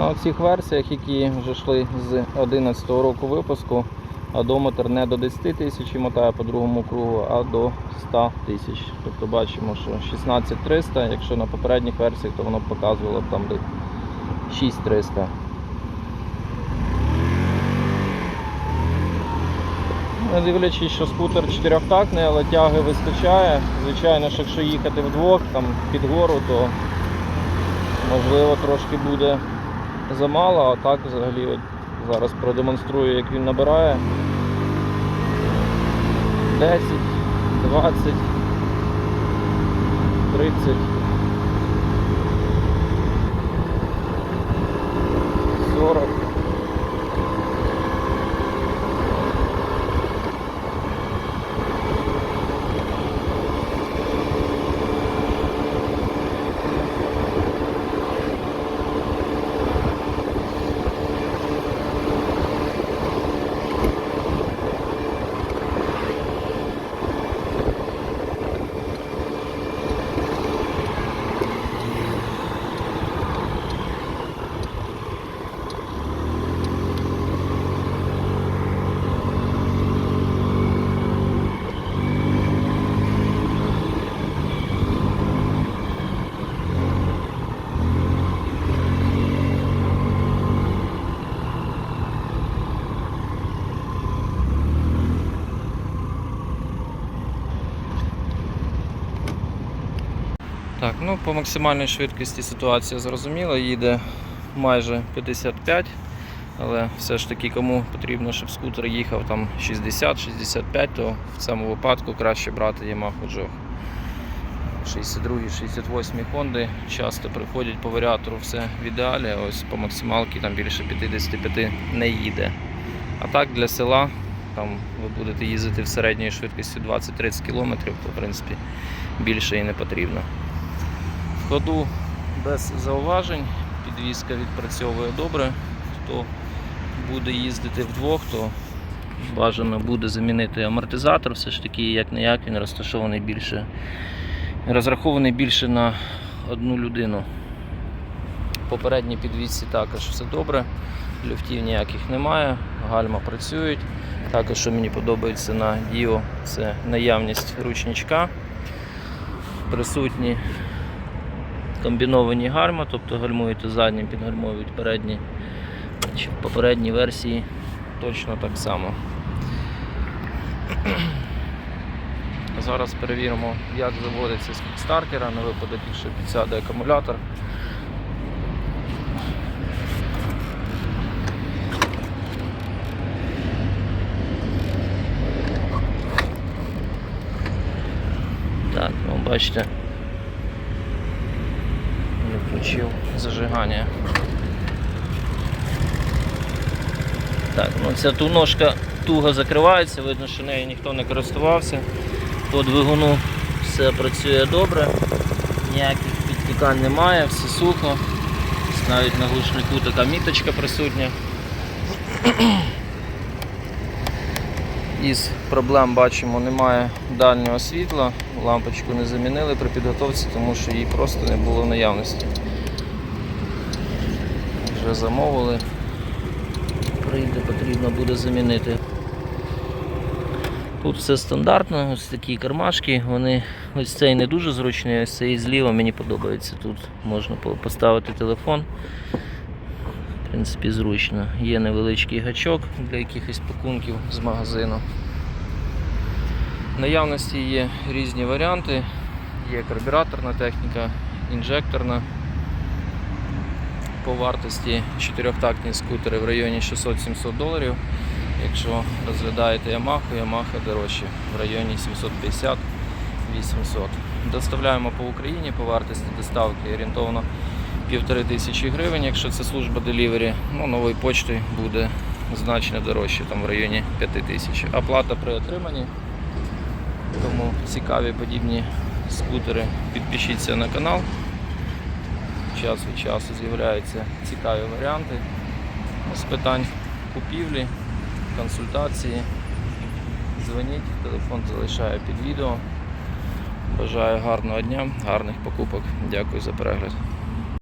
На цих версіях, які вже йшли з 2011 року випуску, одометр не до 10 тисяч мотає по другому кругу, а до 100 тисяч. Тобто бачимо, що 16300, якщо на попередніх версіях, то воно показувало там де 6300. Не дивлячись, що скутер чотирьохтактний, але тяги вистачає. Звичайно, що якщо їхати вдвох там під гору, то можливо трошки буде замало, а так взагалі от зараз продемонструю, як він набирає. 10, 20, 30. Так, ну по максимальній швидкості ситуація зрозуміла, їде майже 55, але все ж таки кому потрібно, щоб скутер їхав там 60-65, то в цьому випадку краще брати Yamaha Jog. 62-68 Honda часто приходять по варіатору все в ідеалі, ось по максималці там більше 55 не їде. А так для села там ви будете їздити в середньої швидкості 20-30 км, то в принципі більше і не потрібно. Ходу без зауважень, підвізка відпрацьовує добре. Хто буде їздити вдвох, то бажано буде замінити амортизатор, все ж таки, як не як він розташований більше, розрахований більше на одну людину. Попередній підвісці також все добре, люфтів ніяких немає, гальма працюють. Також, що мені подобається на Dio, це наявність ручничка. Присутні комбіновані гальма, тобто гальмуєте заднім, підгальмовують передні. В попередній версії точно так само. Зараз перевіримо, як заводиться з кікстартера на випадок, якщо підсяде акумулятор. Так, ну бачите, включив зажигання. Так, ну ця туножка туго закривається, видно, що нею ніхто не користувався. По двигуну все працює добре, ніяких підтікань немає, все сухо. Навіть на глушнику така міточка присутня. Із проблем бачимо, немає дальнього світла, лампочку не замінили при підготовці, тому що її просто не було в наявності. Вже замовили, прийде, потрібно буде замінити. Тут все стандартно, ось такі кармашки, вони ось цей не дуже зручний, ось цей зліва мені подобається. Тут можна поставити телефон. В принципі, зручно. Є невеличкий гачок для якихось пакунків з магазину. В наявності є різні варіанти. Є карбюраторна техніка, інжекторна. По вартості чотирьохтактні скутери в районі 600-700 доларів. Якщо розглядаєте Yamaha, Yamaha дорожче в районі 750-800. Доставляємо по Україні по вартості доставки орієнтовно півтори тисячі гривень, якщо це служба делівері, ну, новою почтою буде значно дорожче, там в районі 5 тисяч. Оплата при отриманні. Тому цікаві подібні скутери, підпишіться на канал. Час від часу з'являються цікаві варіанти з питань купівлі, консультації. Дзвоніть, телефон залишаю під відео. Бажаю гарного дня, гарних покупок. Дякую за перегляд.